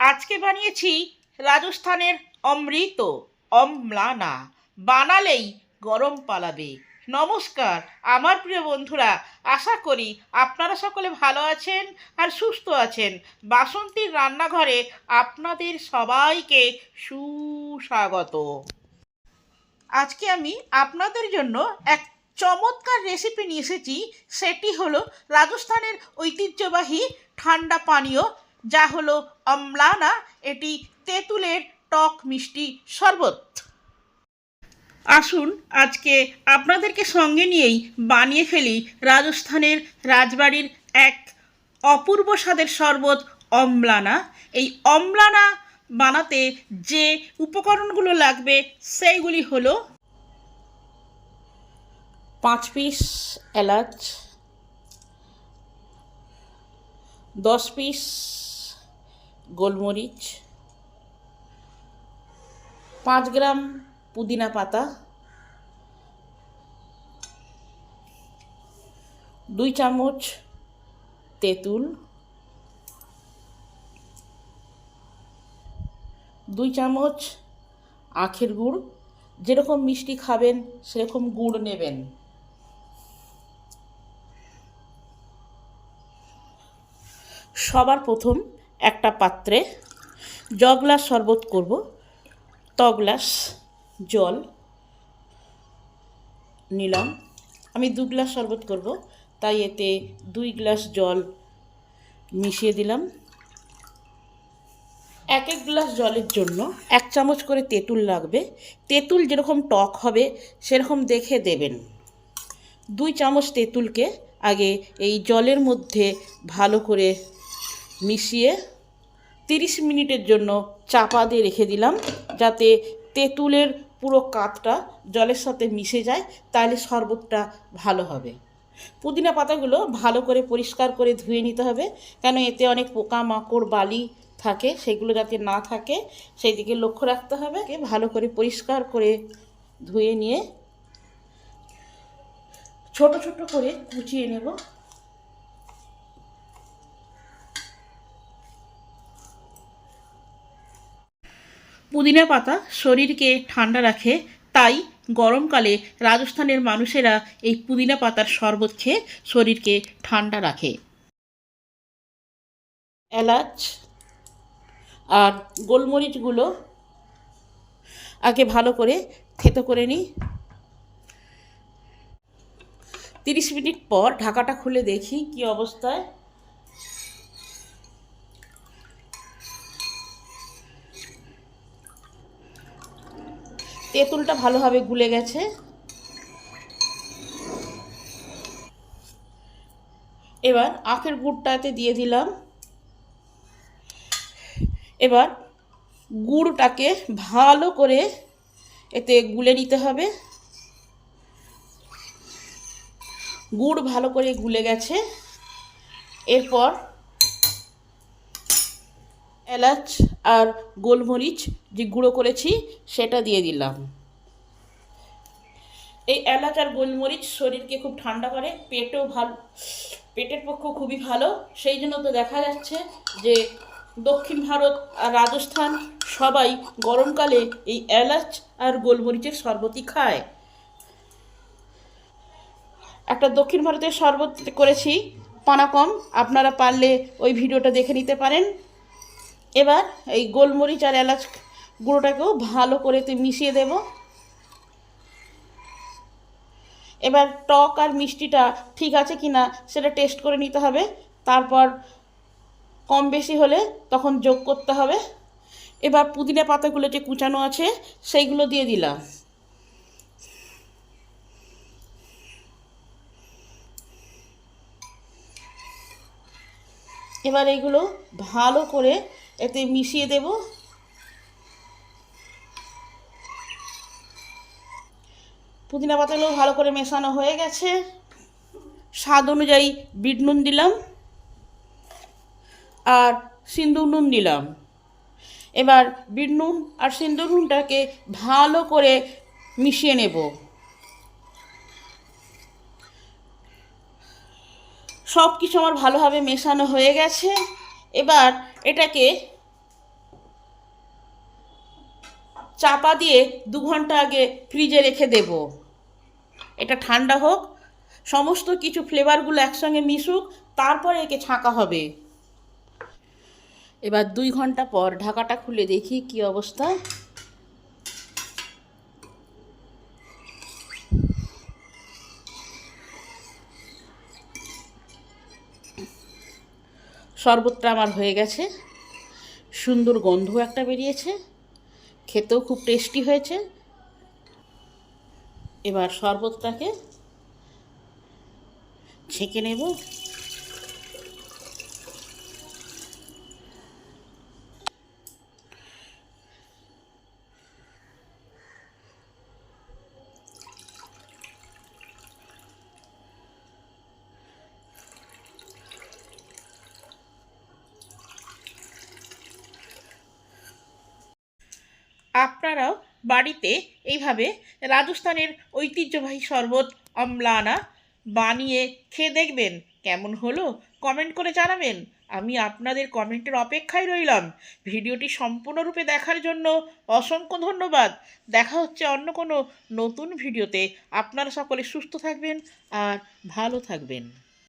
আজকে বানিয়েছি রাজস্থানের অমৃত, অম্লানা। বানালেই গরম পালাবে। নমস্কার, আমার প্রিয় বন্ধুরা, আশা করি আপনারা সকলে ভালো আছেন আর সুস্থ আছেন। বাসন্তীর রান্নাঘরে আপনাদের সবাইকে সুস্বাগত। আজকে আমি আপনাদের জন্য এক চমৎকার রেসিপি নিয়ে এসেছি। সেটি হলো রাজস্থানের ঐতিহ্যবাহী ঠান্ডা পানীয় যা হলো অম্লানা, এটি তেঁতুলের টক মিষ্টি শরবত। আসুন, আজকে আপনাদেরকে সঙ্গে নিয়েই বানিয়ে ফেলি রাজস্থানের রাজবাড়ির এক অপূর্ব স্বাদের শরবত অম্লানা। এই অম্লানা বানাতে যে উপকরণগুলো লাগবে, সেইগুলি হলো পাঁচ পিস এলাচ, দশ পিস গোলমরিচ, পাঁচ গ্রাম পুদিনা পাতা, দুই চামচ তেঁতুল, দুই চামচ আখের গুড়। যেরকম মিষ্টি খাবেন, সেরকম গুড় নেবেন। সবার প্রথম একটা পাত্রে জ গ্লাস শরবত করব ত গ্লাস, জল, নিলাম। আমি দু গ্লাস শরবত করব, তাই এতে দুই গ্লাস জল মিশিয়ে দিলাম। এক এক গ্লাস জলের জন্য এক চামচ করে তেঁতুল লাগবে। তেঁতুল যেরকম টক হবে, সেরকম দেখে দেবেন। দুই চামচ তেঁতুলকে আগে এই জলের মধ্যে ভালো করে মিশিয়ে তিরিশ মিনিটের জন্য চাপা দিয়ে রেখে দিলাম, যাতে তেঁতুলের পুরো কাতটা জলের সাথে মিশে যায়, তাহলে শরবতটা ভালো হবে। পুদিনা পাতাগুলো ভালো করে পরিষ্কার করে ধুয়ে নিতে হবে, কেন এতে অনেক পোকা মাকড় বালি থাকে, সেগুলো যাতে না থাকে, সেই দিকে লক্ষ্য রাখতে হবে। ভালো করে পরিষ্কার করে ধুয়ে নিয়ে ছোট ছোট করে কুচিয়ে নেব। পুদিনা পাতা শরীরকে ঠান্ডা রাখে, তাই গরমকালে রাজস্থানের মানুষেরা এই পুদিনা পাতার শরবত খেয়ে শরীরকে ঠান্ডা রাখে। এলাচ আর গোলমরিচগুলো আগে ভালো করে থেতো করে নিই। তিরিশ মিনিট পর ঢাকাটা খুলে দেখি কি অবস্থায়। তেঁতুলটা ভালোভাবে গুলে গেছে। এবার আখের গুড়টাতে দিয়ে দিলাম। এবার গুড়টাকে ভালো করে এতে গুলে নিতে হবে। গুড় ভালো করে গুলে গেছে। এরপর এলাচ আর গোলমরিচ যে গুঁড়ো করেছি, সেটা দিয়ে দিলাম। এই এলাচ আর গোলমরিচ শরীরকে খুব ঠান্ডা করে, পেটেও ভালো, পেটের পক্ষেও খুবই ভালো। সেই জন্য তো দেখা যাচ্ছে যে দক্ষিণ ভারত আর রাজস্থান সবাই গরমকালে এই এলাচ আর গোলমরিচের শরবতই খায়। একটা দক্ষিণ ভারতের শরবত করেছি, পানাকম। আপনারা পারলে ওই ভিডিওটা দেখে নিতে পারেন। এবার এই গোলমরিচ আর এলাচ গুঁড়োটাকেও ভালো করে মিশিয়ে দেব। এবার টক আর মিষ্টিটা ঠিক আছে কি না সেটা টেস্ট করে নিতে হবে। তারপর কম বেশি হলে তখন যোগ করতে হবে। এবার পুদিনা পাতাগুলো যে কুচানো আছে সেইগুলো দিয়ে দিলাম। এবার এইগুলো ভালো করে এতে মিশিয়ে দেব। পুদিনা পাতাগুলো ভালো করে মেশানো হয়ে গেছে। স্বাদ অনুযায়ী বিট নুন দিলাম আর সিন্দুর নুন দিলাম। এবার বিট নুন আর সিন্দুর নুনটাকে ভালো করে মিশিয়ে নেব। সব কিছু আমার ভালোভাবে মেশানো হয়ে গেছে। এবার এটাকে চাপা দিয়ে দু ঘণ্টা আগে ফ্রিজে রেখে দেব। এটা ঠান্ডা হোক, সমস্ত কিছু ফ্লেভারগুলো একসঙ্গে মিশুক, তারপরে একে ছাঁকা হবে। এবার দুই ঘণ্টা পর ঢাকাটা খুলে দেখি কি অবস্থা। শরবতটা আমার হয়ে গেছে। সুন্দর গন্ধ একটা বেরিয়েছে। খেতেও খুব টেস্টি হয়েছে। এবার শরবতটাকে ছেঁকে নেব। আপনারাও বাড়িতে এইভাবে রাজস্থানের ঐতিহ্যবাহী শরবত, অম্লানা বানিয়ে খেয়ে দেখবেন। কেমন হলো কমেন্ট করে জানাবেন। আমি আপনাদের কমেন্টের অপেক্ষায় রইলাম। ভিডিওটি সম্পূর্ণরূপে দেখার জন্য অসংখ্য ধন্যবাদ। দেখা হচ্ছে অন্য কোনো নতুন ভিডিওতে। আপনারা সকলে সুস্থ থাকবেন আর ভালো থাকবেন।